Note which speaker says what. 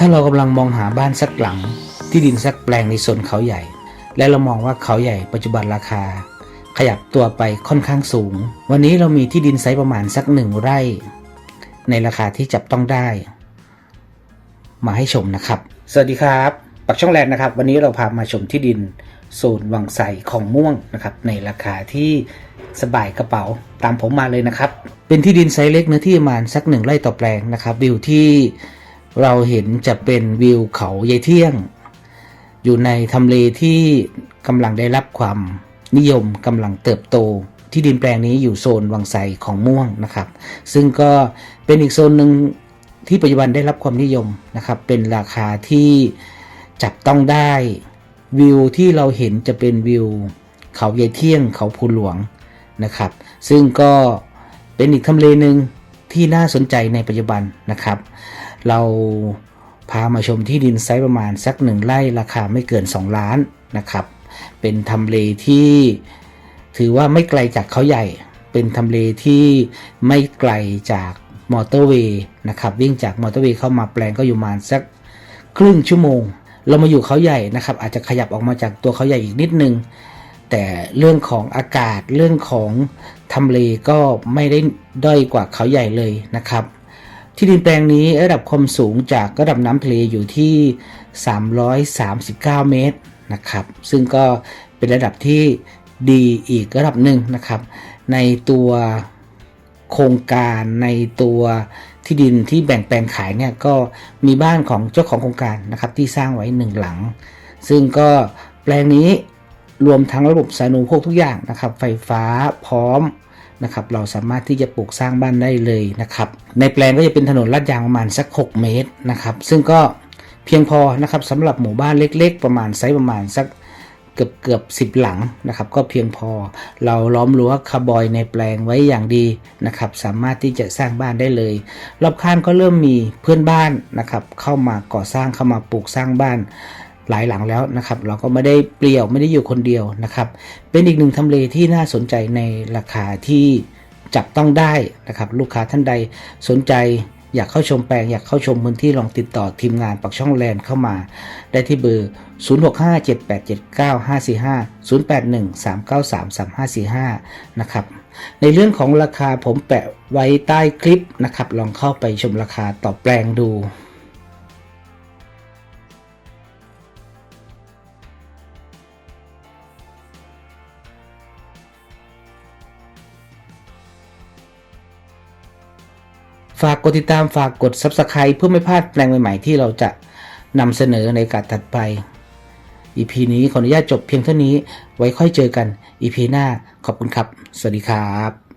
Speaker 1: ถ้าเรากำลังมองหาบ้านสักหลัง ที่ดินสักแปลงในโซนเขาใหญ่ และเรามองว่าเขาใหญ่ปัจจุบันราคา ขยับตัวไปค่อนข้างสูง วันนี้เรามีที่ดินไซส์ประมาณสักหนึ่งไร่ ในราคาที่จับต้องได้ มาให้ชมนะครับ สวัสดีครับปักช่องแรกนะครับ วันนี้เราพามาชมที่ดินโซนวังไสของม่วงนะครับ ในราคาที่สบายกระเป๋าตามผมมาเลยนะครับ เป็นที่ดินไซส์เล็กเนื้อที่ประมาณสักหนึ่งไร่ต่อแปลงนะครับวิวที่ เราเห็นจะเป็นวิวเขายายเที่ยง อยู่ในทำเลที่กำลังได้รับความนิยมกำลังเติบโต ที่ดินแปลงนี้อยู่โซนวังไสของม่วงนะครับ ซึ่งก็เป็นอีกโซนหนึ่งที่ปัจจุบันได้รับความนิยมนะครับ เป็นราคาที่จับต้องได้วิวที่เราเห็นจะเป็นวิว เขาเยายเที่ยงเขาภูหลวงนะครับ ซึ่งก็เป็นอีกทำเลหนึ่ง ที่น่าสนใจในปัจจุบันนะครับ เราพามาชมที่ดินไซส์ประมาณสักหนึ่งไร่ราคาไม่เกิน 2 ล้านนะครับ เป็นทำเลที่ถือว่าไม่ไกลจากเขาใหญ่ เป็นทำเลที่ไม่ไกลจากมอเตอร์เวย์นะครับ วิ่งจากมอเตอร์เวย์เข้ามาแปลงก็อยู่ประมาณสักครึ่งชั่วโมง เรามาอยู่เขาใหญ่นะครับ อาจจะขยับออกมาจากตัวเขาใหญ่อีกนิดนึง แต่เรื่องของอากาศเรื่องของทำเลก็ไม่ได้ด้อยกว่าเขาใหญ่เลยนะครับ ที่ดินแปลงนี้ระดับความสูงจากระดับน้ำทะเลอยู่ที่ 339 เมตรนะครับ ซึ่งก็เป็นระดับที่ดีอีกระดับหนึ่งนะครับ ในตัวโครงการในตัวที่ดินที่แบ่งแปลงขายเนี่ยก็มีบ้านของเจ้าของโครงการนะครับที่สร้างไว้หนึ่งหลัง ซึ่งก็แปลงนี้ รวมทั้งระบบสาธารณูปโภคทุกอย่างนะครับ ไฟฟ้าพร้อมนะครับ เราสามารถที่จะปลูกสร้างบ้านได้เลยนะครับ ในแปลงก็จะเป็นถนนลาดยางประมาณสัก 6 เมตรนะครับ ซึ่งก็เพียงพอนะครับสำหรับหมู่บ้านเล็ก ๆ ประมาณไซส์ประมาณสักเกือบเกือบสิบหลังนะครับ ก็เพียงพอเราล้อมรั้วคาร์บอยในแปลงไว้อย่างดีนะครับ สามารถที่จะสร้างบ้านได้เลย รอบข้างก็เริ่มมีเพื่อนบ้านนะครับ เข้ามาก่อสร้างเข้ามาปลูกสร้างบ้าน หลายหลังแล้วนะครับ เราก็ไม่ได้เปลี่ยวไม่ได้อยู่คนเดียวนะครับ เป็นอีกหนึ่งทำเลที่น่าสนใจในราคาที่จับต้องได้นะครับ ลูกค้าท่านใดสนใจอยากเข้าชมแปลงอยากเข้าชมพื้นที่ลองติดต่อทีมงานปักช่องแลนเข้ามา ได้ที่เบอร์ 0657879545นะครับ ในเรื่องของราคาผมแปะไว้ใต้คลิปนะครับ ลองเข้าไปชมราคาต่อแปลงดู ฝากกดติดตามฝากกด Subscribe เพื่อไม่พลาดแปลงใหม่ๆที่เราจะนำเสนอในการถัดไป EP นี้ขออนุญาตจบเพียงเท่านี้ไว้ค่อยเจอกัน EP หน้าขอบคุณครับ สวัสดีครับ